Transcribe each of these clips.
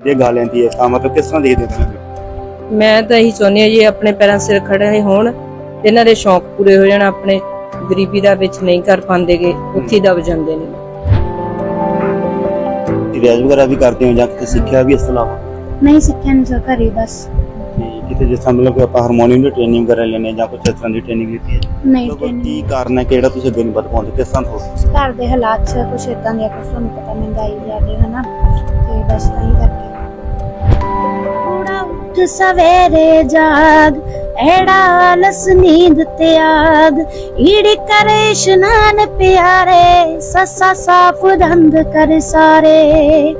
ਵਧੀਆ ਗਾ ਲੈਂਦੀ ਹੈ ਤਾਂ ਮਤਲਬ ਕਿਸ ਤਰ੍ਹਾਂ ਦੇਖਦੇ ਹੋ ਤੁਸੀਂ? ਮੈਂ ਤਾਂ ਇਹੀ ਚਾਹੁੰਦੀ ਹਾਂ ਜੀ ਆਪਣੇ ਪੈਰਾਂ ਸਿਰ ਖੜੇ ਹੋਣ ਇਹਨਾਂ ਦੇ ਸ਼ੌਂਕ ਪੂਰੇ ਹੋ ਜਾਣ ਆਪਣੇ ਗਰੀਬੀ ਦਾ ਵਿੱਚ ਨਹੀਂ ਕਰ ਪਾਉਂਦੇਗੇ ਉੱਥੇ ਦਬ ਜਾਂਦੇ ਨੇ। ਰਿਆਜ਼ ਵਗੈਰਾ ਵੀ ਕਰਦੇ ਹੋ ਜਾਂ ਕਿਤੇ ਸਿੱਖਿਆ ਵੀ ਇਸ ਤੋਂ ਇਲਾਵਾ? ਨਹੀਂ ਸਿੱਖਿਆ ਨਹੀਂ ਸਰ ਘਰੇ ਬਸ। ਕਿਤੇ ਜਿਸ ਤਰ੍ਹਾਂ ਮਤਲਬ ਕਿ ਆਪਾਂ ਹਾਰਮੋਨੀਅਮ ਦੀ ਟ੍ਰੇਨਿੰਗ ਵਗੈਰਾ ਲੈਣੇ ਜਾਂ ਕੁਝ ਇਸ ਤਰ੍ਹਾਂ ਦੀ ਟ੍ਰੇਨਿੰਗ ਲਿੱਤੀ ਹੈ? ਨਹੀਂ ਮਤਲਬ training ਕੀ ਕਾਰਨ ਹੈ? ਕਿ ਜਿਹੜਾ ਤੁਸੀਂ ਅੱਗੇ ਨਹੀਂ ਵਧ ਪਾਉਂਦੇ? ਕਿਸ ਤਰ੍ਹਾਂ ਤੋਂ? ਘਰ ਦੇ ਹਾਲਾਤ ਚ ਕੁਛ ਇਦਾਂ ਦੀਆਂ ਕੁਛ ਤੁਹਾਨੂੰ ਪਤਾ ਮਹਿੰਗਾਈ ਜ਼ਿਆਦੇ ਹਨਾ? ਤੇ ਬਸ ਤਾਂ ਹੀ ਕਰਕੇ। ਥੋੜਾ ਉੱਠ ਸਵੇਰੇ ਜਾਗ ਐੜਾ ਆਲਸ ਨੀਂਦ ਤਿਆਗ ਈੜੀ ਕਰੇ ਇਸ਼ਨਾਨ ਪਿਆਰੇ ਸੱਸਾ ਸਾਫ਼ ਦੰਦ ਕਰ ਸਾਰੇ।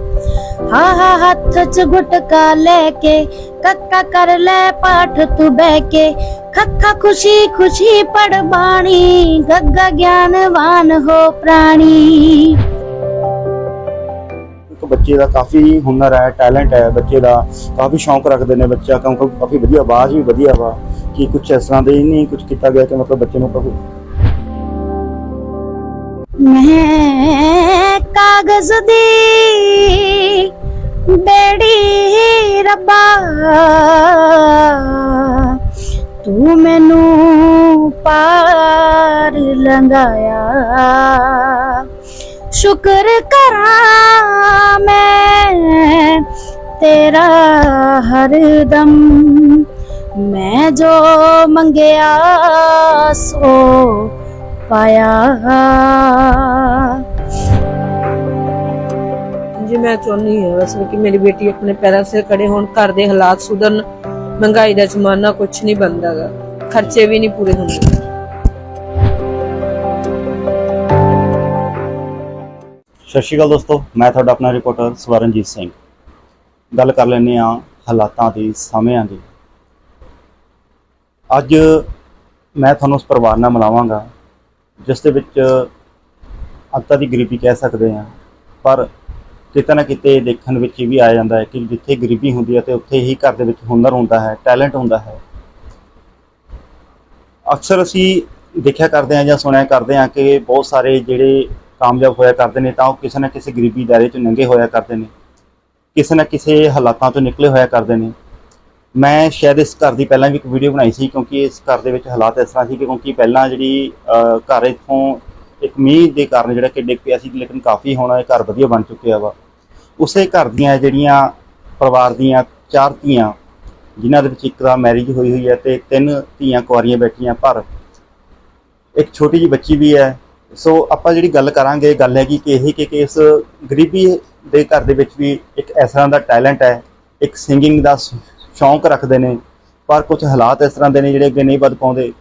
ਹਾ ਹਾ ਹੱਥ ਚ ਗੁਟਕਾ ਲੈ ਕੇ ਕੱਕਾ ਕਰ ਲੈ ਪਾਠ ਤੂੰ ਬਹਿ ਕੇ। ਖੱਖਾ ਖੁਸ਼ੀ ਖੁਸ਼ੀ ਪੜ ਬਾਣੀ ਗੱਗਾ ਗਿਆਨਵਾਨ ਹੋ ਪ੍ਰਾਣੀ। ਇੱਕ ਬੱਚੇ ਦਾ ਕਾਫੀ ਹੁਨਰ ਹੈ ਟੈਲੈਂਟ ਹੈ ਬੱਚੇ ਦਾ। ਕਾਫੀ ਸ਼ੌਂਕ ਰੱਖਦੇ ਨੇ ਬੱਚਾ ਕਿਉਂਕਿ ਕਾਫੀ ਵਧੀਆ ਆਵਾਜ਼ ਵੀ ਵਧੀਆ ਵਾ ਕਿ ਕੁਝ ਇਸ ਤਰ੍ਹਾਂ ਦੇ ਹੀ ਨਹੀਂ ਕੁਝ ਕੀਤਾ ਗਿਆ ਕਿ ਮਤਲਬ ਬੱਚੇ ਨੂੰ ਕਾਫੀ ਮੈਂ ਕਾਗਜ਼ ਦੀ ਬੇੜੀ ਰੱਬਾ, ਤੂੰ ਮੈਨੂੰ ਪਾਰ ਲੰਘਾਇਆ। ਸ਼ੁਕਰ ਕਰਾਂ ਮੈਂ ਤੇਰਾ ਹਰਦਮ ਮੈਂ ਜੋ ਮੰਗਿਆ ਸੋ ਪਾਇਆ। ਜੀ ਮੈਂ ਚਾਹੁੰਦੀ ਹਾਂ ਬਸ ਕਿ ਮੇਰੀ ਬੇਟੀ ਆਪਣੇ ਪੈਰਾਂ ਸਿਰ ਖੜੇ ਹੋਣ, ਘਰ ਦੇ ਹਾਲਾਤ ਸੁਧਰਨ, ਮਹਿੰਗਾਈ ਦਾ ਜ਼ਮਾਨਾ ਕੁਝ ਨਹੀਂ ਬਣਦਾਗਾ। ਖਰਚੇ ਵੀ ਨਹੀਂ ਪੂਰੇ ਹੁੰਦੇ। ਸਤਿ ਸ਼੍ਰੀ ਅਕਾਲ ਦੋਸਤੋ, ਮੈਂ ਤੁਹਾਡਾ ਆਪਣਾ ਰਿਪੋਰਟਰ ਸਵਰਨਜੀਤ ਸਿੰਘ। ਗੱਲ ਕਰ ਲੈਂਦੇ ਆ ਹਾਲਾਤਾਂ ਦੀ ਸਮਿਆਂ ਦੀ। ਅੱਜ ਮੈਂ ਤੁਹਾਨੂੰ ਉਸ ਪਰਿਵਾਰ ਨਾਲ ਮਿਲਾਵਾਂਗਾ, ਜਿਸ ਦੇ ਵਿੱਚ ਅੰਤਾਂ ਦੀ ਗਰੀਬੀ ਕਹਿ ਸਕਦੇ ਆ ਪਰ ਕਿਤੇ ਨਾ ਕਿਤੇ ਦੇਖਣ ਵਿੱਚ ਇਹ ਵੀ ਆ ਜਾਂਦਾ ਹੈ ਕਿ ਜਿੱਥੇ ਗਰੀਬੀ ਹੁੰਦੀ ਹੈ ਤੇ ਉੱਥੇ ਹੀ ਘਰ ਦੇ ਵਿੱਚ ਹੁਨਰ ਹੁੰਦਾ ਹੈ, ਟੈਲੈਂਟ ਹੁੰਦਾ ਹੈ। ਅਕਸਰ ਅਸੀਂ ਦੇਖਿਆ ਕਰਦੇ ਹਾਂ ਜਾਂ ਸੁਣਿਆ ਕਰਦੇ ਹਾਂ ਕਿ ਬਹੁਤ ਸਾਰੇ ਜਿਹੜੇ ਕਾਮਯਾਬ ਹੋਇਆ ਕਰਦੇ ਨੇ ਤਾਂ ਉਹ ਕਿਸੇ ਨਾ ਕਿਸੇ ਗਰੀਬੀ ਦਾਇਰੇ ਚੋਂ ਲੰਘੇ ਹੋਇਆ ਕਰਦੇ ਨੇ, ਕਿਸੇ ਨਾ ਕਿਸੇ ਹਾਲਾਤਾਂ ਤੋਂ ਨਿਕਲੇ ਹੋਇਆ ਕਰਦੇ ਨੇ। ਮੈਂ ਸ਼ਾਇਦ ਇਸ ਘਰ ਦੀ ਪਹਿਲਾਂ ਵੀ ਇੱਕ ਵੀਡੀਓ ਬਣਾਈ ਸੀ ਕਿਉਂਕਿ ਇਸ ਘਰ ਦੇ ਵਿੱਚ ਹਾਲਾਤ ਇਸ ਤਰ੍ਹਾਂ ਸੀ ਕਿ ਕਿਉਂਕਿ ਪਹਿਲਾਂ ਜਿਹੜੀ ਘਰ ਇੱਥੋਂ ਇੱਕ ਮੀਂਹ ਦੇ ਕਾਰਨ ਜਿਹੜਾ ਕਿ ਡਿੱਗ ਪਿਆ ਸੀ, ਲੇਕਿਨ ਕਾਫੀ ਹੁਣ ਇਹ ਘਰ ਵਧੀਆ ਬਣ ਚੁੱਕਿਆ ਵਾ। ਉਸੇ ਘਰ ਦੀਆਂ ਜਿਹੜੀਆਂ ਪਰਿਵਾਰ ਦੀਆਂ ਚਾਰ ਧੀਆਂ, ਜਿਨ੍ਹਾਂ ਦੇ ਵਿੱਚ ਇੱਕ ਦਾ ਮੈਰਿਜ ਹੋਈ ਹੋਈ ਹੈ ਤੇ ਤਿੰਨ ਧੀਆਂ ਕੁਆਰੀਆਂ ਬੈਠੀਆਂ, ਪਰ ਇੱਕ ਛੋਟੀ ਜਿਹੀ ਬੱਚੀ ਵੀ ਹੈ। ਸੋ ਆਪਾਂ ਜਿਹੜੀ ਗੱਲ ਕਰਾਂਗੇ, ਗੱਲ ਹੈਗੀ ਕਿ ਇਹ ਕਿ ਇਸ ਗਰੀਬੀ ਦੇ ਘਰ ਦੇ ਵਿੱਚ ਵੀ ਇੱਕ ਇਸ ਤਰ੍ਹਾਂ ਦਾ ਟੈਲੈਂਟ ਹੈ, ਇੱਕ ਸਿੰਗਿੰਗ ਦਾ ਸ਼ੌਂਕ ਰੱਖਦੇ ਨੇ, ਪਰ ਕੁਝ ਹਾਲਾਤ ਇਸ ਤਰ੍ਹਾਂ ਦੇ ਨੇ ਜਿਹੜੇ ਅੱਗੇ ਨਹੀਂ ਵੱਧ ਪਾਉਂਦੇ।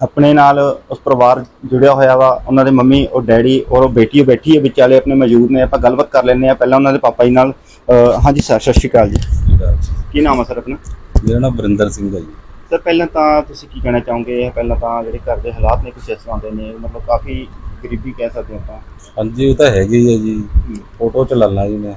ਆਪਣੇ ਨਾਲ ਉਸ ਪਰਿਵਾਰ ਜੁੜਿਆ ਹੋਇਆ ਵਾ ਉਹਨਾਂ ਦੇ ਮੰਮੀ ਔਰ ਡੈਡੀ ਔਰ ਉਹ ਬੇਟੀ ਉਹ ਬੈਠੀ ਹੈ ਵਿਚਾਲੇ ਆਪਣੇ ਮੌਜੂਦ ਨੇ ਆਪਾਂ ਗੱਲਬਾਤ ਕਰ ਲੈਂਦੇ ਆ ਪਹਿਲਾਂ ਉਹਨਾਂ ਦੇ ਪਾਪਾ ਜੀ ਨਾਲ ਹਾਂਜੀ ਸਰ ਸਤਿ ਸ਼੍ਰੀ ਅਕਾਲ ਜੀ। ਕੀ ਨਾਮ ਹੈ ਸਰ ਆਪਣਾ? ਮੇਰਾ ਨਾਮ ਵਰਿੰਦਰ ਸਿੰਘ ਹੈ ਜੀ। ਸਰ ਪਹਿਲਾਂ ਤਾਂ ਤੁਸੀਂ ਕੀ ਕਹਿਣਾ ਚਾਹੋਗੇ? ਪਹਿਲਾਂ ਤਾਂ ਜਿਹੜੇ ਘਰ ਦੇ ਹਾਲਾਤ ਨੇ ਕੁਝ ਇਸ ਤਰ੍ਹਾਂ ਦੇ ਨੇ ਮਤਲਬ ਕਾਫੀ ਗਰੀਬੀ ਕਹਿ ਸਕਦੇ ਹਾਂ ਆਪਾਂ। ਹਾਂਜੀ ਉਹ ਤਾਂ ਹੈਗੀ ਹੀ ਹੈ। ਜੀ ਆਟੋ ਚਲਾਉਣਾ ਜੀ ਮੈਂ।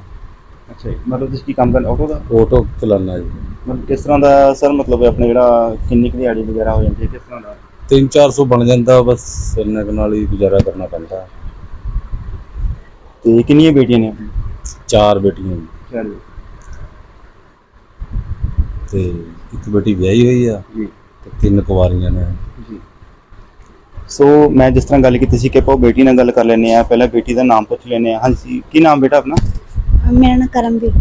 ਅੱਛਾ ਮਤਲਬ ਤੁਸੀਂ ਕੀ ਕੰਮ ਕਰਦੇ ਆਟੋ ਦਾ? ਆਟੋ ਚਲਾਉਣਾ ਜੀ। ਮਤਲਬ ਕਿਸ ਤਰ੍ਹਾਂ ਦਾ ਸਰ ਮਤਲਬ ਆਪਣੇ ਜਿਹੜਾ ਕਿੰਨੀ ਕੁ ਦਿਹਾੜੀ ਵਗੈਰਾ ਹੋ ਜਾਂਦੀ ਹੈ ਕਿਸ ਤਰ੍ਹਾਂ ਦਾ? 3-400 ਬਣ ਜਾਂਦਾ ਬਸ ਇੰਨੇ ਕੁ ਨਾਲ ਹੀ ਗੁਜ਼ਾਰਾ ਕਰਨਾ ਪੈਂਦਾ। ਤੇ ਕਿੰਨੀਆਂ ਬੇਟੀਆਂ ਨੇ? ਚਾਰ ਬੇਟੀਆਂ ਜੀ। ਚਲੋ ਤੇ ਇੱਕ ਬੇਟੀ ਵਿਆਹੀ ਹੋਈ ਆ ਜੀ। ਤੇ ਤਿੰਨ ਕੁਵਾਰੀਆਂ ਨੇ। ਜੀ। ਸੋ ਮੈਂ ਜਿਸ ਤਰ੍ਹਾਂ ਗੱਲ ਕੀਤੀ ਸੀ ਕਿ ਆਪਾਂ ਉਹ ਬੇਟੀ ਨਾਲ ਗੱਲ ਕਰ ਲੈਂਦੇ ਆ ਪਹਿਲਾਂ ਬੇਟੀ ਦਾ ਨਾਮ ਪੁੱਛ ਲੈਂਦੇ ਆ ਹਾਂਜੀ ਕੀ ਨਾਮ ਬੇਟਾ ਆਪਣਾ? ਮੇਰਾ ਨਾਮ ਕਰਮਵੀਰ।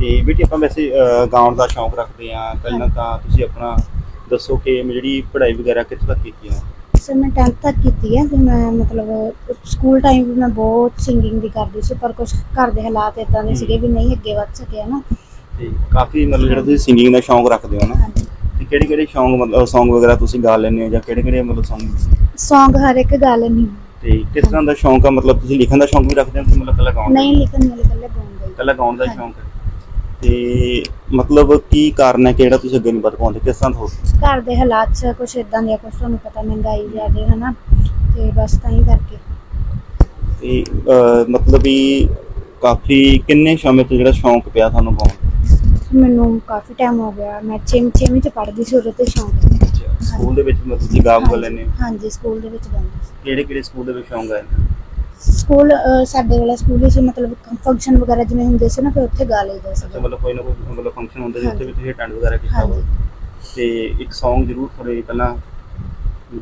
ਤੇ ਬੇਟੀ ਆਪਾਂ ਵੈਸੇ ਅਹ, ਗਾਉਣ ਦਾ ਸ਼ੌਂਕ ਰੱਖਦੇ ਆ ਪਹਿਲਾਂ ਤਾਂ ਤੁਸੀਂ ਆਪਣਾ ਦੱਸੋ ਕਿ ਮੈਂ ਜਿਹੜੀ ਪੜ੍ਹਾਈ ਵਗੈਰਾ ਕਿੱਥੇ ਤੱਕ ਕੀਤੀ ਆ ਸਰ ਮੈਂ 10th ਤੱਕ ਕੀਤੀ ਹੈ ਤੇ ਮੈਂ ਮਤਲਬ ਸਕੂਲ ਟਾਈਮ ਵੀ ਮੈਂ ਬਹੁਤ ਸਿੰਗਿੰਗ ਦੀ ਕਰਦੀ ਸੀ ਪਰ ਕੁਝ ਘਰ ਦੇ ਹਾਲਾਤ ਇਦਾਂ ਦੇ ਸੀਗੇ ਵੀ ਨਹੀਂ ਅੱਗੇ ਵੱਧ ਸਕਿਆ ਨਾ ਤੇ ਕਾਫੀ ਮਤਲਬ ਜਿਹੜਾ ਤੁਸੀਂ ਸਿੰਗਿੰਗ ਦਾ ਸ਼ੌਂਕ ਰੱਖਦੇ ਹੋ ਨਾ ਹਾਂਜੀ। ਤੇ ਕਿਹੜੇ ਕਿਹੜੇ ਸ਼ੌਂਕ ਮਤਲਬ Song ਵਗੈਰਾ ਤੁਸੀਂ ਗਾ ਲੈਂਦੇ ਹੋ ਜਾਂ ਕਿਹੜੇ ਕਿਹੜੇ ਮਤਲਬ Song? Song ਹਰ ਇੱਕ ਗੱਲ ਨਹੀਂ ਤੇ ਕਿਸ ਤਰ੍ਹਾਂ ਦਾ ਸ਼ੌਂਕ ਆ? ਮਤਲਬ ਤੁਸੀਂ ਲਿਖਣ ਦਾ ਸ਼ੌਂਕ ਵੀ ਰੱਖਦੇ ਹੋ ਕਿ ਮਤਲਬ ਕੱਲਾ ਗਾਉਣ ਦਾ? ਨਹੀਂ ਲਿਖਣ ਵਾਲੇ ਕੱਲੇ ਗਾਉਂਦੇ ਹੀ। ਕੱਲਾ ਗਾਉਣ ਦਾ। ਸ਼ੌਂਕ ਹੈ। ਤੇ ਮਤਲਬ ਕੀ ਕਾਰਨ ਹੈ? ਕਿ ਜਿਹੜਾ ਤੁਸੀਂ ਅੱਗੇ ਨਹੀਂ ਵਧ ਪਾਉਂਦੇ ਕਿਸ ਤਰ੍ਹਾਂ ਹੋ ਘਰ ਦੇ ਹਾਲਾਤ ਚ ਕੁਝ ਇਦਾਂ ਦੀਆਂ ਕੁਝ ਤੁਹਾਨੂੰ ਪਤਾ ਮਹਿੰਗਾਈ ਜ਼ਿਆਦੇ ਹਨਾ ਤੇ ਬਸ ਤਾਂ ਹੀ ਕਰਕੇ। ਤੇ ਅਹ, ਮਤਲਬ ਵੀ ਕਾਫੀ ਕਿੰਨੇ ਸਮੇਂ ਤੋਂ ਜਿਹੜਾ ਸ਼ੌਂਕ ਪਿਆ ਤੁਹਾਨੂੰ ਗਾਉਣ ਦਾ? ਮੈਨੂੰ ਕਾਫੀ ਟਾਈਮ ਹੋ ਗਿਆ। ਮੈਂ 6 ਛੇਵੀਂ ਚ ਪੜ੍ਹਦੀ ਸੀ ਉਦੋਂ ਤੇ ਸ਼ੌਂਕ ਸੀ। ਸਕੂਲ ਦੇ ਵਿੱਚ ਮਤਲਬ ਤੁਸੀਂ ਗਾ ਗਾ ਲੈਂਦੇ ਹੋ ਹਾਂਜੀ ਸਕੂਲ ਦੇ ਵਿੱਚ ਗਾਉਂਦੀ ਸੀ। ਕਿਹੜੇ ਕਿਹੜੇ ਸਕੂਲ ਦੇ ਵਿੱਚ ਸ਼ੌਂਕ ਹੈ? ਸਕੂਲ ਸਾਡੇ ਵਾਲਾ ਸਕੂਲ ਵਿੱਚ ਮਤਲਬ ਫੰਕਸ਼ਨ ਵਗੈਰਾ ਜਿਵੇਂ ਹੁੰਦੇ ਸੀ ਨਾ ਫਿਰ ਉੱਥੇ ਗਾ ਲਈਦਾ ਸੀ। ਅੱਛਾ ਮਤਲਬ ਕੋਈ ਨਾ ਕੋਈ ਮਤਲਬ ਫੰਕਸ਼ਨ ਹੁੰਦਾ ਸੀ ਉੱਥੇ ਵੀ ਤੁਸੀਂ ਅਟੈਂਡ ਵਗੈਰਾ ਕੀਤਾ ਹਾਂਜੀ। ਵਾ ਤੇ ਇੱਕ Song ਜ਼ਰੂਰ ਥੋੜੇ ਪਹਿਲਾਂ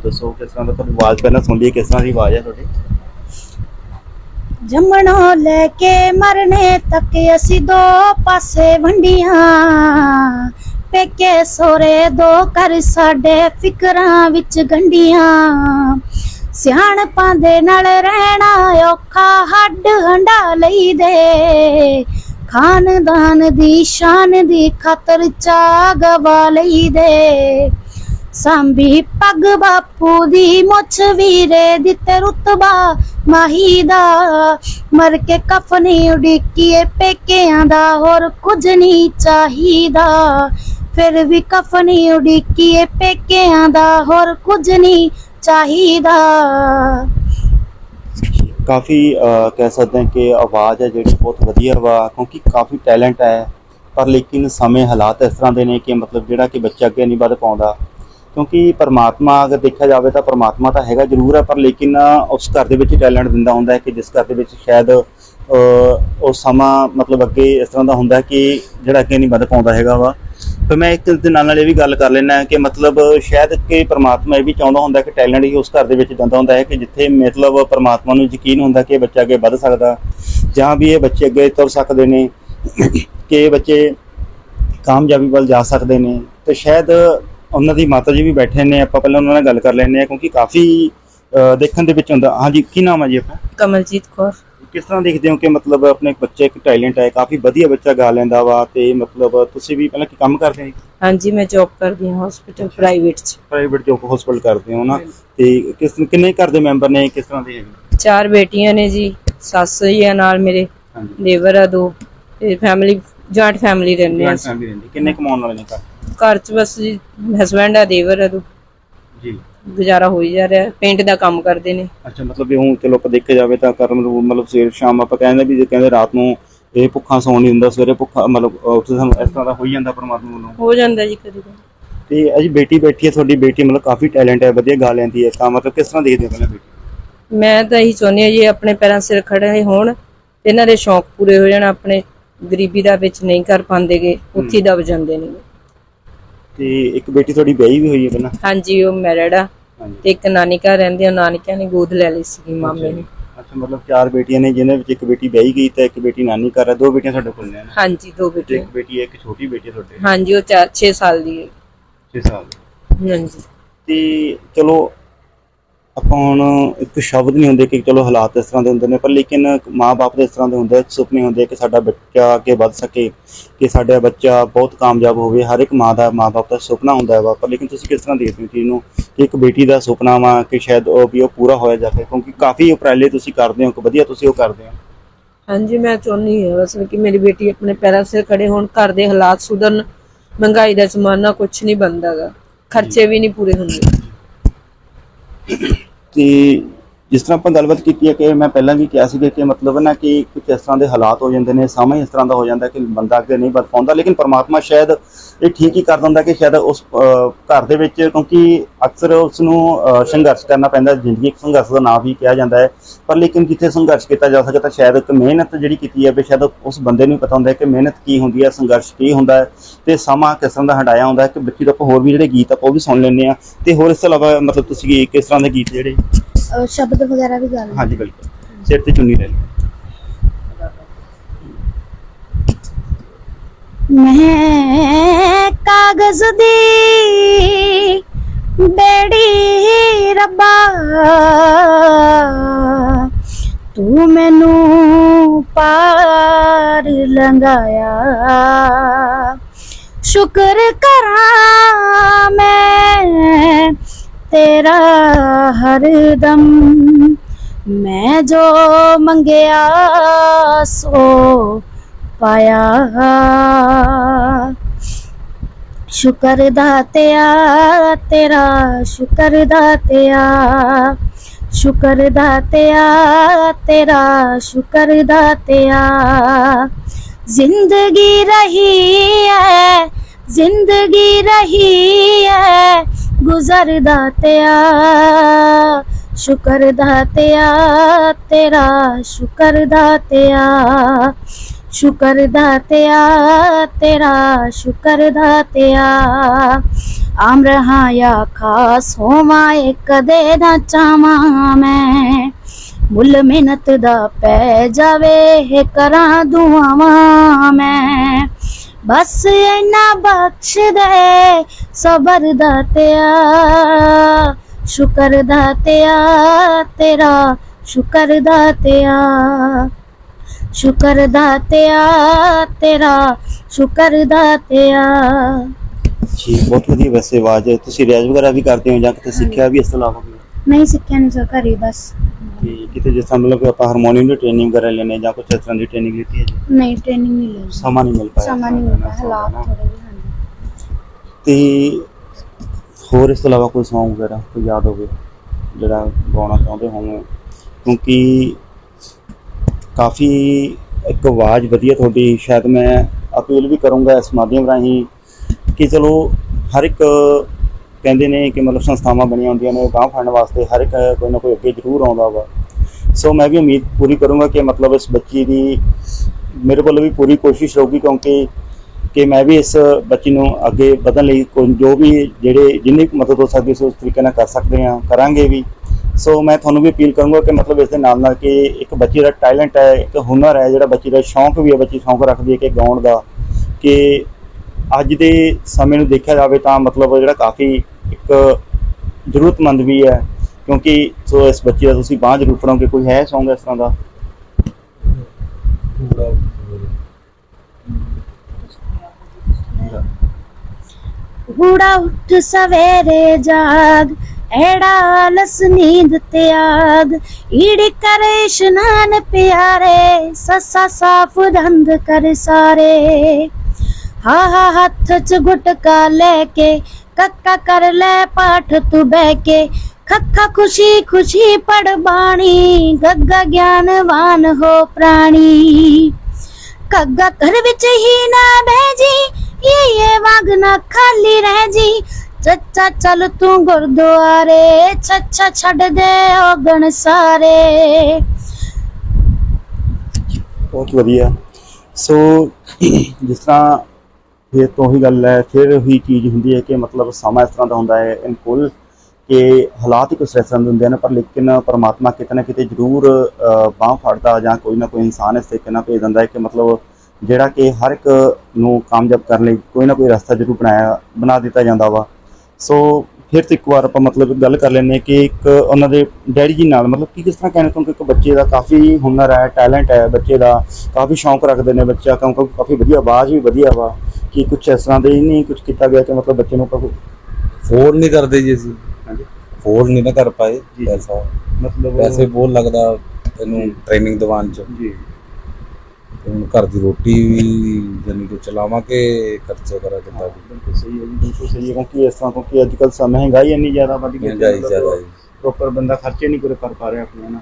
ਦੱਸੋ ਕਿਸ ਤਰ੍ਹਾਂ ਦਾ ਤੁਹਾਡੀ ਆਵਾਜ਼ ਪਹਿਲਾਂ ਸੁਣ ਲਈਏ ਕਿਸ ਤਰ੍ਹਾਂ ਦੀ ਆਵਾਜ਼ ਹੈ ਤੁਹਾਡੀ? ਜੰਮਣੋਂ ਲੈ ਕੇ ਮਰਨੇ ਤੱਕ ਅਸੀਂ ਦੋ ਪਾਸੇ ਵੰਡੀਆਂ। ਪੇਕੇ ਸੋਰੇ ਦੋ ਕਰ ਸਾਡੇ ਫਿਕਰਾਂ ਵਿੱਚ ਗੰਡੀਆਂ ਸਿਆਣਪਾਂ ਦੇ ਨਾਲ ਰਹਿਣਾ ਔਖਾ, ਹੱਡ ਹੰਡਾ ਲਈ ਦੇ ਖਾਨਦਾਨ ਦੀ ਸ਼ਾਨ ਦੀ ਖਾਤਰ ਚਾ ਗਵਾ ਲਈ ਦੇ ਸੰਭੀ ਪੱਗ ਬਾਪੂ ਦੀ ਮੁੱਛ ਵੀਰੇ ਦਿੱਤੇ ਰੁਤਬਾ ਮਾਹੀ ਦਾ। ਮਰ ਕੇ ਕਫਨੀ ਉਡੀਕੀਏ ਪੇਕਿਆਂ ਦਾ, ਹੋਰ ਕੁਝ ਨਹੀਂ ਚਾਹੀਦਾ। ਫਿਰ ਵੀ ਕਫਨੀ ਉਡੀਕੀਏ ਪੇਕਿਆਂ ਦਾ, ਹੋਰ ਕੁਝ ਨਹੀਂ ਚਾਹੀਦਾ। ਕਾਫੀ ਅਹ, ਕਹਿ ਸਕਦੇ ਹਾਂ ਕਿ ਆਵਾਜ਼ ਹੈ ਜਿਹੜੀ ਬਹੁਤ ਵਧੀਆ ਵਾ ਕਿਉਂਕਿ ਕਾਫੀ ਟੈਲੈਂਟ ਹੈ। ਪਰ ਲੇਕਿਨ ਸਮੇਂ ਹਾਲਾਤ ਇਸ ਤਰ੍ਹਾਂ ਦੇ ਨੇ ਕਿ ਮਤਲਬ ਜਿਹੜਾ ਕਿ ਬੱਚਾ ਅੱਗੇ ਨਹੀਂ ਵੱਧ ਪਾਉਂਦਾ। ਕਿਉਂਕਿ ਪਰਮਾਤਮਾ ਅਗਰ ਦੇਖਿਆ ਜਾਵੇ ਤਾਂ ਪਰਮਾਤਮਾ ਤਾਂ ਹੈਗਾ ਜ਼ਰੂਰ ਹੈ ਪਰ ਲੇਕਿਨ ਉਸ ਘਰ ਦੇ ਵਿੱਚ ਟੈਲੈਂਟ ਦਿੰਦਾ ਹੁੰਦਾ ਹੈ ਕਿ ਜਿਸ ਘਰ ਦੇ ਵਿੱਚ ਸ਼ਾਇਦ ਅਹ, ਉਹ ਸਮਾਂ ਮਤਲਬ ਅੱਗੇ ਇਸ ਤਰ੍ਹਾਂ ਦਾ ਹੁੰਦਾ ਹੈ ਕਿ ਜਿਹੜਾ ਅੱਗੇ ਨਹੀਂ ਵੱਧ ਪਾਉਂਦਾ ਹੈਗਾ ਵਾ। ਫਿਰ ਮੈਂ ਇੱਕ ਦੇ ਨਾਲ ਨਾਲ ਇਹ ਵੀ ਗੱਲ ਕਰ ਲੈਣਾ ਕਿ ਮਤਲਬ ਸ਼ਾਇਦ ਕਿ ਪ੍ਰਮਾਤਮਾ ਇਹ ਵੀ ਚਾਹੁੰਦਾ ਹੁੰਦਾ ਕਿ ਟੈਲੈਂਟ ਹੀ ਉਸ ਘਰ ਦੇ ਵਿੱਚ ਜਾਂਦਾ ਹੁੰਦਾ ਹੈ ਕਿ ਜਿੱਥੇ ਮਤਲਬ ਪ੍ਰਮਾਤਮਾ ਨੂੰ ਯਕੀਨ ਹੁੰਦਾ ਕਿ ਇਹ ਬੱਚਾ ਅੱਗੇ ਵੱਧ ਸਕਦਾ, ਜਾਂ ਵੀ ਇਹ ਬੱਚੇ ਅੱਗੇ ਤੁਰ ਸਕਦੇ ਨੇ, ਕਿ ਇਹ ਬੱਚੇ ਕਾਮਯਾਬੀ ਵੱਲ ਜਾ ਸਕਦੇ ਨੇ। ਤੇ ਸ਼ਾਇਦ ਉਹਨਾਂ ਦੀ ਮਾਤਾ ਜੀ ਵੀ ਬੈਠੇ ਨੇ, ਆਪਾਂ ਪਹਿਲਾਂ ਉਹਨਾਂ ਨਾਲ ਗੱਲ ਕਰ ਲੈਂਦੇ ਹਾਂ ਕਿਉਂਕਿ ਕਾਫੀ ਦੇਖਣ ਦੇ ਵਿੱਚ ਹੁੰਦਾ ਹਾਂਜੀ, ਕੀ ਨਾਮ ਹੈ ਜੀ ਆਪਣਾ? ਕਮਲਜੀਤ ਕੌਰ। ਕਿਸ ਤਰ੍ਹਾਂ ਦੇਖਦੇ ਹੋ ਕਿ ਮਤਲਬ ਆਪਣੇ ਬੱਚੇ ਇੱਕ ਟੈਲੈਂਟ ਹੈ ਕਾਫੀ ਵਧੀਆ ਬੱਚਾ ਗਾ ਲੈਂਦਾ ਵਾ ਤੇ ਮਤਲਬ ਤੁਸੀਂ ਵੀ ਪਹਿਲਾਂ ਕੀ ਕੰਮ ਕਰਦੇ ਹੋ ਹਾਂਜੀ ਮੈਂ ਜੌਬ ਕਰਦੀ ਹਾਂ ਹਸਪੀਟਲ ਪ੍ਰਾਈਵੇਟ 'ਚ। ਪ੍ਰਾਈਵੇਟ ਜੋਬ ਹਸਪੀਟਲ ਕਰਦੇ ਹੋ ਨਾ? ਤੇ ਕਿਸ ਕਿੰਨੇ ਘਰ ਦੇ ਮੈਂਬਰ ਨੇ ਕਿਸ ਤਰ੍ਹਾਂ ਦੇ ਹੈਗੇ? ਚਾਰ ਬੇਟੀਆਂ ਨੇ ਜੀ ਸੱਸ ਹੀ ਆ ਨਾਲ ਮੇਰੇ ਦੇਵਰ ਆ ਦੋ ਤੇ ਫੈਮਿਲੀ ਜੁਆਇੰਟ ਫੈਮਿਲੀ ਰਹਿੰਦੇ ਆ ਕਿੰਨੇ ਕਮਾਉਣ ਵਾਲੇ ਨੇ ਘਰ? ਘਰ 'ਚ ਬਸ ਜੀ ਹਸਬੈਂਡ ਆ ਦੇਵਰ ਆ ਦੋ। ਜੀ। ਗੁਜ਼ਾਰਾ ਹੋਈ ਜਾ ਰਿਹਾ ਪੇਂਟ ਦਾ ਕੰਮ ਕਰਦੇ ਨੇ। ਅੱਛਾ ਮਤਲਬ ਵੀ ਹੁਣ ਚਲੋ ਆਪਾਂ ਦੇਖਿਆ ਜਾਵੇ ਤਾਂ ਕਰਮ ਮਤਲਬ ਸਵੇਰ ਸ਼ਾਮ ਆਪਾਂ ਕਹਿੰਦੇ ਵੀ ਜੇ ਕਹਿੰਦੇ ਰਾਤ ਨੂੰ ਇਹ ਭੁੱਖਾ ਸੌਣ ਨਹੀਂ ਹੁੰਦਾ ਸਵੇਰੇ ਭੁੱਖਾ ਮਤਲਬ ਉੱਥੇ ਸਾਨੂੰ ਇਸ ਤਰ੍ਹਾਂ ਦਾ ਹੋਈ ਜਾਂਦਾ ਪਰਮਾਤਮਾ ਵੱਲੋਂ। ਹੋ ਜਾਂਦਾ ਜੀ ਕਦੇ ਕਦੇ। ਤੇ ਅਜੀ ਬੇਟੀ ਬੈਠੀ ਹੈ ਤੁਹਾਡੀ ਬੇਟੀ ਮਤਲਬ ਕਾਫੀ ਟੈਲੈਂਟ ਹੈ ਵਧੀਆ ਗਾ ਲੈਂਦੀ ਹੈ ਤਾਂ ਮਤਲਬ ਕਿਸ ਤਰ੍ਹਾਂ ਦੇਖਦੇ ਹੋ ਪਹਿਲਾਂ ਬੇਟੀ? ਮੈਂ ਤਾਂ ਇਹੀ ਚਾਹੁੰਦੀ ਹਾਂ ਜੀ ਆਪਣੇ ਪੈਰਾਂ ਸਿਰ ਖੜੇ ਹੋਣ ਤੇ ਇਹਨਾਂ ਦੇ ਸ਼ੌਂਕ ਪੂਰੇ ਹੋ ਜਾਣ ਆਪਣੇ ਗਰੀਬੀ ਦਾ ਵਿੱਚ ਨਹੀਂ ਕਰ ਪਾਉਂਦੇਗੇ ਉੱਥੇ ਹੀ ਦਬ ਜਾਂਦੇ ਨੇ। ਤੇ ਇੱਕ ਬੇਟੀ ਤੁਹਾਡੀ ਵਿਆਹੀ ਵੀ ਹੋਈ ਹੈ ਪਹਿਲਾਂ? ਹਾਂਜੀ ਉਹ ਮੈਰਿਡ ਆ। ਹਾਂਜੀ। ਤੇ ਇੱਕ ਨਾਨਿਕਾ ਰਹਿੰਦੇ ਆ ਨਾਨਕਿਆਂ ਨੇ ਗੋਦ ਲੈ ਲਈ ਸੀ ਮਾਮੇ ਨੇ। ਅੱਛਾ ਮਤਲਬ ਚਾਰ ਬੇਟੀਆਂ ਨੇ ਜਿਨ੍ਹਾਂ ਵਿੱਚ ਇੱਕ ਬੇਟੀ ਵਿਆਹੀ ਗਈ ਤੇ ਇੱਕ ਬੇਟੀ ਨਾਨੀ ਘਰ ਹੈ ਦੋ ਬੇਟੀਆਂ ਤੁਹਾਡੇ ਕੋਲ ਨੇ ਨਾ? ਹਾਂਜੀ ਦੋ ਤੇ ਬੇਟੇ ਇੱਕ ਬੇਟੀ ਹੈ ਇੱਕ ਛੋਟੀ ਬੇਟੀ ਹੈ ਤੁਹਾਡੇ। ਹਾਂਜੀ ਉਹ 6 ਸਾਲ ਦੀ ਹੈ। 6 ਸਾਲ ਦੀ। ਹਾਂਜੀ। ਤੇ ਚਲੋ ਆਪਾਂ ਹੁਣ ਇੱਕ ਸ਼ਬਦ ਨਹੀਂ ਹੁੰਦੇ ਕਿ ਚਲੋ ਹਾਲਾਤ ਇਸ ਤਰ੍ਹਾਂ ਦੇ ਹੁੰਦੇ ਨੇ ਪਰ ਲੇਕਿਨ ਮਾਪੇ ਦੇ ਇਸ ਤਰ੍ਹਾਂ ਦੇ ਹੁੰਦੇ ਆ, ਸੁਪਨੇ ਹੁੰਦੇ ਆ ਕਿ ਸਾਡਾ ਬੱਚਾ ਅੱਗੇ ਵੱਧ ਸਕੇ ਕਿ ਸਾਡਾ ਬੱਚਾ ਬਹੁਤ ਕਾਮਯਾਬ ਹੋਵੇ ਹਰ ਇੱਕ ਮਾਂ ਦਾ ਮਾਪੇ ਦਾ ਸੁਪਨਾ ਹੁੰਦਾ ਹੈ ਵਾ। ਪਰ ਲੇਕਿਨ ਤੁਸੀਂ ਕਿਸ ਤਰ੍ਹਾਂ ਦੇਖਦੇ ਹੋ ਚੀਜ਼ ਨੂੰ ਕਿ ਇੱਕ ਬੇਟੀ ਦਾ ਸੁਪਨਾ ਵਾ ਕਿ ਸ਼ਾਇਦ ਉਹ ਵੀ ਉਹ ਪੂਰਾ ਹੋਇਆ ਜਾਵੇ? ਕਿਉਂਕਿ ਕਾਫੀ ਉਪਰਾਲੇ ਤੁਸੀਂ ਕਰਦੇ ਹੋ ਕਿ ਵਧੀਆ ਤੁਸੀਂ ਉਹ ਕਰਦੇ ਹੋ। ਹਾਂਜੀ ਮੈਂ ਚਾਹੁੰਦੀ ਹਾਂ ਬਸ ਕਿ ਮੇਰੀ ਬੇਟੀ ਆਪਣੇ ਪੈਰਾਂ ਸਿਰ ਖੜੇ ਹੋਣ ਘਰ ਦੇ ਹਾਲਾਤ ਸੁਧਰਨ ਮਹਿੰਗਾਈ ਦਾ ਜ਼ਮਾਨਾ ਕੁਝ ਨਹੀਂ ਬਣਦਾਗਾ ਖਰਚੇ ਵੀ ਨਹੀਂ ਪੂਰੇ ਹੁੰਦੇ। ਤੇ ਜਿਸ ਤਰ੍ਹਾਂ ਆਪਾਂ ਗੱਲਬਾਤ ਕੀਤੀ ਹੈ ਕਿ ਮੈਂ ਪਹਿਲਾਂ ਵੀ ਕਿਹਾ ਸੀਗਾ ਕਿ ਮਤਲਬ ਨਾ ਕਿ ਕੁਝ ਇਸ ਤਰ੍ਹਾਂ ਦੇ ਹਾਲਾਤ ਹੋ ਜਾਂਦੇ ਨੇ, ਸਮਾਂ ਇਸ ਤਰ੍ਹਾਂ ਦਾ ਹੋ ਜਾਂਦਾ ਕਿ ਬੰਦਾ ਅੱਗੇ ਨਹੀਂ ਵੱਧ ਪਾਉਂਦਾ, ਲੇਕਿਨ ਪਰਮਾਤਮਾ ਸ਼ਾਇਦ ਇਹ ਠੀਕ ਹੀ ਕਰ ਦਿੰਦਾ ਕਿ ਸ਼ਾਇਦ ਉਸ ਘਰ ਦੇ ਵਿੱਚ ਕਿਉਂਕਿ ਅਕਸਰ ਉਸ ਨੂੰ ਸੰਘਰਸ਼ ਕਰਨਾ ਪੈਂਦਾ, ਜ਼ਿੰਦਗੀ ਇੱਕ ਸੰਘਰਸ਼ ਦਾ ਨਾਮ ਵੀ ਕਿਹਾ ਜਾਂਦਾ ਹੈ, ਪਰ ਲੇਕਿਨ ਜਿੱਥੇ ਸੰਘਰਸ਼ ਕੀਤਾ ਜਾ ਸਕੇ ਤਾਂ ਸ਼ਾਇਦ ਇੱਕ ਮਿਹਨਤ ਜਿਹੜੀ ਕੀਤੀ ਹੈ ਵੀ ਸ਼ਾਇਦ ਉਸ ਬੰਦੇ ਨੂੰ ਪਤਾ ਹੁੰਦਾ ਹੈ ਕਿ ਮਿਹਨਤ ਕੀ ਹੁੰਦੀ ਹੈ, ਸੰਘਰਸ਼ ਕੀ ਹੁੰਦਾ ਹੈ, ਤੇ ਸਮਾਂ ਕਿਸ ਤਰ੍ਹਾਂ ਦਾ ਹਟਾਇਆ ਹੁੰਦਾ ਹੈ, ਕਿ ਬੱਚੀ ਤੋਂ ਆਪਾਂ ਹੋਰ ਵੀ ਜਿਹੜੇ ਗੀਤ ਆਪਾਂ ਉਹ ਵੀ ਸੁਣ ਲੈਂਦੇ ਆ ਤੇ ਹੋਰ ਇਸ ਤੋਂ ਇਲਾਵਾ ਮਤਲਬ ਤੁਸੀਂ ਕਿਸ ਤਰ੍ਹਾਂ ਦੇ ਗੀਤ ਜਿਹੜੇ ਸ਼ਬਦ ਵਗੈਰਾ ਵੀ ਗਾ ਹਾਂਜੀ ਬਿਲਕੁਲ। ਸਿਰ ਤੇ ਚੁੰਨੀ ਲੈ ਲਓ ਮੈਂ ਕਾਗਜ਼ ਦੀ ਬੇੜੀ ਰੱਬਾ ਤੂੰ ਮੈਨੂੰ ਪਾਰ ਲੰਘਾਇਆ। ਸ਼ੁਕਰ ਕਰਾਂ ਮੈਂ ਤੇਰਾ ਹਰਦਮ ਮੈਂ ਜੋ ਮੰਗਿਆ, ਸੋ ਪਾਇਆ। ਸ਼ੁਕਰ ਦਾਤਿਆ ਤੇਰਾ ਸ਼ੁਕਰ ਦਾਤਿਆ ਸ਼ੁਕਰ ਦਾਤਿਆ ਤੇਰਾ ਸ਼ੁਕਰ ਦਾਤਿਆ ਜ਼ਿੰਦਗੀ ਰਹੀ ਹੈ ਜ਼ਿੰਦਗੀ ਰਹੀ ਹੈ ਗੁਜ਼ਰ ਦਾਤਿਆ ਸ਼ੁਕਰ ਦਾਤਿਆ ਤੇਰਾ ਸ਼ੁਕਰ ਦਾਤਿਆ ਸ਼ੁਕਰ ਦਾਤਿਆ ਤੇਰਾ ਸ਼ੁਕਰ ਦਾਤਿਆ ਆਮ ਰਹਾ ਜਾਂ ਖਾਸ ਹੋਵਾਂ ਕਦੇ ਨਾ ਚਾਵਾਂ ਮੈਂ। ਮੁੱਲ ਮਿਹਨਤ ਦਾ ਪੈ ਜਾਵੇ ਕਰਾਂ ਦੁਆਵਾਂ ਮੈਂ। ਬਸ ਇੰਨਾ ਬਖਸ਼ ਦੇ ਸਬਰ ਦਾਤਿਆ ਸ਼ੁਕਰ ਦਾਤਿਆ ਤੇਰਾ ਸ਼ੁਕਰ ਦਾਤਿਆ ਸ਼ੁਕਰ ਦਾਤਿਆ ਤੇਰਾ ਸ਼ੁਕਰ ਦਾਤਿਆ ਜੀ ਬਹੁਤ ਵਧੀਆ ਵੈਸੇ ਆਵਾਜ਼ ਹੈ। ਤੁਸੀਂ ਰਿਆਜ਼ ਵਗੈਰਾ ਵੀ ਕਰਦੇ ਹੋ ਜਾਂ ਕਿਤੇ ਸਿੱਖਿਆ ਵੀ ਇਸ ਤੋਂ ਇਲਾਵਾ? ਨਹੀਂ ਸਿੱਖਿਆ ਨਹੀਂ ਸਰ ਘਰੇ ਬਸ। ਕਿਤੇ ਜਿਸ ਤਰ੍ਹਾਂ ਮਤਲਬ ਕਿ ਆਪਾਂ ਹਾਰਮੋਨੀਅਮ ਦੀ ਟ੍ਰੇਨਿੰਗ ਵਗੈਰਾ ਲੈਣੇ ਜਾਂ ਕੁਝ ਇਸ ਤਰ੍ਹਾਂ ਦੀ ਟ੍ਰੇਨਿੰਗ ਲਿੱਤੀ ਹੈ ਜੀ? ਨਹੀਂ ਟ੍ਰੇਨਿੰਗ ਨਹੀਂ ਲਈ। ਸਮਾਂ ਨਹੀਂ ਮਿਲ ਪਾਇਆ। ਸਮਾਂ ਨਹੀਂ ਮਿਲਦਾ ਹਾਲਾਤ। ਥੋੜੇ ਜਿਹੇ ਹਨ। ਤੇ ਹੋਰ ਇਸ ਤੋਂ ਇਲਾਵਾ ਕੋਈ Song ਵਗੈਰਾ ਕੋਈ ਯਾਦ ਹੋਵੇ ਜਿਹੜਾ ਗਾਉਣਾ ਚਾਹੁੰਦੇ ਹੋਵੋ? ਕਿਉਂਕਿ ਕਾਫੀ ਇੱਕ ਆਵਾਜ਼ ਵਧੀਆ ਤੁਹਾਡੀ ਸ਼ਾਇਦ ਮੈਂ ਅਪੀਲ ਵੀ ਕਰੂੰਗਾ ਇਸ ਮਾਧਿਅਮ ਰਾਹੀਂ ਕਿ ਚਲੋ ਹਰ ਇੱਕ ਕਹਿੰਦੇ ਨੇ ਕਿ ਮਤਲਬ ਸੰਸਥਾਵਾਂ ਬਣੀਆਂ ਹੁੰਦੀਆਂ ਨੇ ਗਾਂਹ ਫੜਨ ਵਾਸਤੇ ਹਰ ਇੱਕ ਕੋਈ ਨਾ ਕੋਈ ਅੱਗੇ ਜ਼ਰੂਰ ਆਉਂਦਾ ਵਾ। ਸੋ ਮੈਂ ਵੀ ਉਮੀਦ ਪੂਰੀ ਕਰੂੰਗਾ ਕਿ ਮਤਲਬ ਇਸ ਬੱਚੀ ਦੀ ਮੇਰੇ ਵੱਲੋਂ ਵੀ ਪੂਰੀ ਕੋਸ਼ਿਸ਼ ਰਹੂਗੀ ਕਿਉਂਕਿ ਕਿ ਮੈਂ ਵੀ ਇਸ ਬੱਚੀ ਨੂੰ ਅੱਗੇ ਵਧਣ ਲਈ ਕੋਈ ਜੋ ਵੀ ਜਿਹੜੇ ਜਿੰਨੀ ਕੁ ਮਦਦ ਹੋ ਸਕਦੀ ਸੀ ਉਸ ਤਰੀਕੇ ਨਾਲ ਕਰ ਸਕਦੇ ਹਾਂ, ਕਰਾਂਗੇ ਵੀ। ਸੋ ਮੈਂ ਤੁਹਾਨੂੰ ਵੀ ਅਪੀਲ ਕਰੂੰਗਾ ਕਿ ਮਤਲਬ ਇਸ ਦੇ ਨਾਲ ਨਾਲ ਕਿ ਇੱਕ ਬੱਚੀ ਦਾ ਟੈਲੈਂਟ ਹੈ, ਇੱਕ ਹੁਨਰ ਹੈ, ਜਿਹੜਾ ਬੱਚੀ ਦਾ ਸ਼ੌਂਕ ਵੀ ਹੈ, ਬੱਚੀ ਸ਼ੌਂਕ ਰੱਖਦੀ ਹੈ ਕਿ ਗਾਉਣ ਦਾ। ਕਿ ਅੱਜ ਦੇ ਸਮੇਂ ਨੂੰ ਦੇਖਿਆ ਜਾਵੇ ਤਾਂ ਮਤਲਬ ਜਿਹੜਾ ਕਾਫੀ ਇੱਕ ਜ਼ਰੂਰਤਮੰਦ ਵੀ ਹੈ। ਕਿਉਂਕਿ ਸੋ ਇਸ ਬੱਚੀ ਦਾ ਤੁਸੀਂ ਬਾਂਹ ਜ਼ਰੂਰ ਫੜੋਗੇ ਕੋਈ ਹੈ ਸੌਂਗ ਇਸ ਤਰ੍ਹਾਂ ਦਾ? ਹੂੜਾ ਉੱਠ ਸਵੇਰੇ ਜਾਗ ਐੜਾ ਆਲਸ ਨੀਂਦ ਤਿਆਗ ਈੜ ਕਰੇ ਇਸ਼ਨਾਨ ਪਿਆਰੇ ਸੱਸਾ ਸਾਫ਼ ਦੰਦ ਕਰ ਸਾਰੇ। ਹਾ ਹਾ ਹੱਥ ਚ ਗੁਟਕਾ ਲੈ ਕੇ ਕੱਕਾ ਕਰ ਲੈ ਪਾਠ ਤੂੰ ਬਹਿ ਕੇ। ਖੱਖਾ ਖੁਸ਼ੀ ਖੁਸ਼ੀ ਪੜ ਬਾਣੀ, ਗੱਗਾ ਗਿਆਨਵਾਨ ਹੋ ਪ੍ਰਾਣੀ। ਕੱਗਾ ਵਿੱਚ ਹੀ ਨਾ ਬਹਿ ਇਹ ਇਹ ਵਾਗ ਨਾ ਖਾਲੀ ਰਹਿ ਜੀ। ਚੱਚਾ ਚੱਲ ਤੂੰ ਗੁਰਦੁਆਰੇ ਛੱਛਾ ਛੱਡ ਦੇ ਔਗਣ ਸਾਰੇ। ਬਹੁਤ ਵਧੀਆ। ਸੋ, ਜਿਸ ਤਰ੍ਹਾਂ ਫਿਰ ਤੋਂ ਹੀ ਗੱਲ ਹੈ, ਫਿਰ ਉਹੀ ਚੀਜ਼ ਹੁੰਦੀ ਹੈ ਕਿ ਮਤਲਬ ਸਮਾਂ ਇਸ ਤਰ੍ਹਾਂ ਦਾ ਹੁੰਦਾ ਹੈ ਇਨਕੁਲ ਕਿ ਹਾਲਾਤ ਹੀ ਕੁਛ ਇਸ ਤਰ੍ਹਾਂ ਦੇ ਹੁੰਦੇ ਹਨ, ਪਰ ਲੇਕਿਨ ਪਰਮਾਤਮਾ ਕਿਤੇ ਨਾ ਕਿਤੇ ਜ਼ਰੂਰ ਬਾਹ ਫੜਦਾ ਜਾਂ ਕੋਈ ਨਾ ਕੋਈ ਇਨਸਾਨ ਇਸ ਤਰੀਕੇ ਨਾਲ ਭੇਜ ਦਿੰਦਾ ਹੈ ਕਿ ਮਤਲਬ ਜਿਹੜਾ ਕਿ ਹਰ ਇੱਕ ਨੂੰ ਕਾਮਯਾਬ ਕਰਨ ਲਈ ਕੋਈ ਨਾ ਕੋਈ ਰਸਤਾ ਜ਼ਰੂਰ ਬਣਾਇਆ, ਬਣਾ ਦਿੱਤਾ ਜਾਂਦਾ ਵਾ। ਸੋ ਫਿਰ ਤੋਂ ਇੱਕ ਵਾਰ ਆਪਾਂ ਮਤਲਬ ਗੱਲ ਕਰ ਲੈਂਦੇ ਹਾਂ ਕਿ ਇੱਕ ਉਹਨਾਂ ਦੇ ਡੈਡੀ ਜੀ ਨਾਲ ਮਤਲਬ ਕਿ ਕਿਸ ਤਰ੍ਹਾਂ ਕਹਿਣਾ, ਕਿਉਂਕਿ ਇੱਕ ਬੱਚੇ ਦਾ ਕਾਫੀ ਹੁਨਰ ਹੈ, ਟੈਲੈਂਟ ਹੈ ਬੱਚੇ ਦਾ, ਕਾਫੀ ਸ਼ੌਂਕ ਰੱਖਦੇ ਨੇ ਬੱਚਾ ਕਿਉਂਕਿ ਕਾਫੀ ਵਧੀਆ ਆਵਾਜ਼ ਵੀ ਵਧੀਆ ਵਾ ਕਿ ਕੁਝ ਇਸ ਤਰ੍ਹਾਂ ਦੇ ਨਹੀਂ ਕੁਝ ਕੀਤਾ ਗਿਆ ਕਿ ਮਤਲਬ ਬੱਚੇ ਨੂੰ ਕੋਈ ਫੋਰ ਨਹੀਂ ਕਰਦੇ ਜੀ ਅਸੀਂ। ਫੋਰ ਨਹੀਂ ਨਾ ਕਰ ਪਾਏ ਜੀ। ਪੈਸਾ। ਮਤਲਬ ਪੈਸੇ ਬਹੁਤ ਲੱਗਦਾ ਇਹਨੂੰ ਟ੍ਰੇਨਿੰਗ ਦਿਵਾਨ ਚ। ਜੀ। ਤੇ ਹੁਣ ਘਰ ਦੀ ਰੋਟੀ ਵੀ ਜਾਨੀ ਕਿ ਚਲਾਵਾਂ ਕਿ ਖਰਚੇ ਕਰਾ ਕਿੱਦਾਂ ਵੀ। ਬਿਲਕੁਲ ਸਹੀ ਹੈ ਜੀ ਬਿਲਕੁਲ ਸਹੀ ਹੈ ਕਿਉਂਕਿ ਇਸ ਤਰ੍ਹਾਂ ਕਿਉਂਕਿ ਅੱਜ ਕੱਲ੍ਹ ਸਮਾਂ ਮਹਿੰਗਾਈ ਇੰਨੀ ਜ਼ਿਆਦਾ ਵੱਧ ਗਈ ਮਹਿੰਗਾਈ ਜ਼ਿਆਦਾ ਜੀ ਪ੍ਰੋਪਰ ਬੰਦਾ ਖਰਚੇ ਨਹੀਂ ਪੂਰੇ ਕਰ ਪਾ ਰਿਹਾ ਆਪਣੇ ਨਾ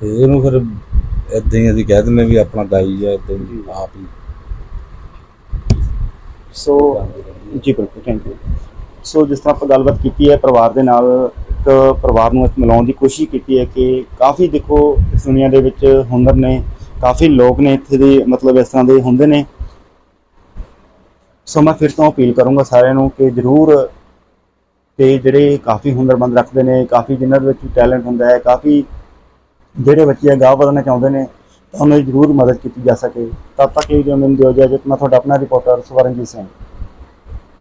ਤੇ ਇਹਨੂੰ ਫਿਰ ਇਦਾਂ ਹੀ ਅਸੀਂ ਕਹਿ ਦਿੰਦੇ ਵੀ ਆਪਣਾ ਗਾਈ ਆ ਇਦਾਂ ਹੀ ਆਪ ਹੀ। ਸੋ ਜੀ ਬਿਲਕੁਲ ਥੈਂਕ ਯੂ ਸੋ ਜਿਸ ਤਰ੍ਹਾਂ ਆਪਾਂ ਗੱਲਬਾਤ ਕੀਤੀ ਹੈ ਪਰਿਵਾਰ ਦੇ ਨਾਲ ਇੱਕ ਪਰਿਵਾਰ ਨੂੰ ਮਿਲਾਉਣ ਦੀ ਕੋਸ਼ਿਸ਼ ਕੀਤੀ ਹੈ ਕਿ ਕਾਫੀ ਦੇਖੋ, ਇਸ ਦੁਨੀਆ ਦੇ ਵਿੱਚ ਹੁਨਰ ਨੇ, ਕਾਫੀ ਲੋਕ ਨੇ ਇੱਥੇ ਦੇ, ਮਤਲਬ ਇਸ ਤਰ੍ਹਾਂ ਦੇ ਹੁੰਦੇ ਨੇ। ਸੋ ਮੈਂ ਫਿਰ ਤੋਂ ਅਪੀਲ ਕਰੂੰਗਾ ਸਾਰਿਆਂ ਨੂੰ ਕਿ ਜ਼ਰੂਰ ਤੇ ਜਿਹੜੇ ਕਾਫੀ ਹੁਨਰਮੰਦ ਰੱਖਦੇ ਨੇ, ਕਾਫੀ ਜਿਨ੍ਹਾਂ ਦੇ ਵਿੱਚ ਟੈਲੈਂਟ ਹੁੰਦਾ ਹੈ, ਕਾਫੀ ਜਿਹੜੇ ਬੱਚੇ ਅਗਾਹ ਵਧਣਾ ਚਾਹੁੰਦੇ ਨੇ, ਤਾਂ ਉਹਨਾਂ ਦੀ ਜ਼ਰੂਰ ਮਦਦ ਕੀਤੀ ਜਾ ਸਕੇ। ਤਦ ਤੱਕ ਇਹ ਜੋ ਮੈਨੂੰ ਦਿਓ ਜੇ ਮੈਂ ਤੁਹਾਡਾ ਆਪਣਾ ਰਿਪੋਰਟਰ ਸਵਰਨਜੀਤ ਸਿੰਘ।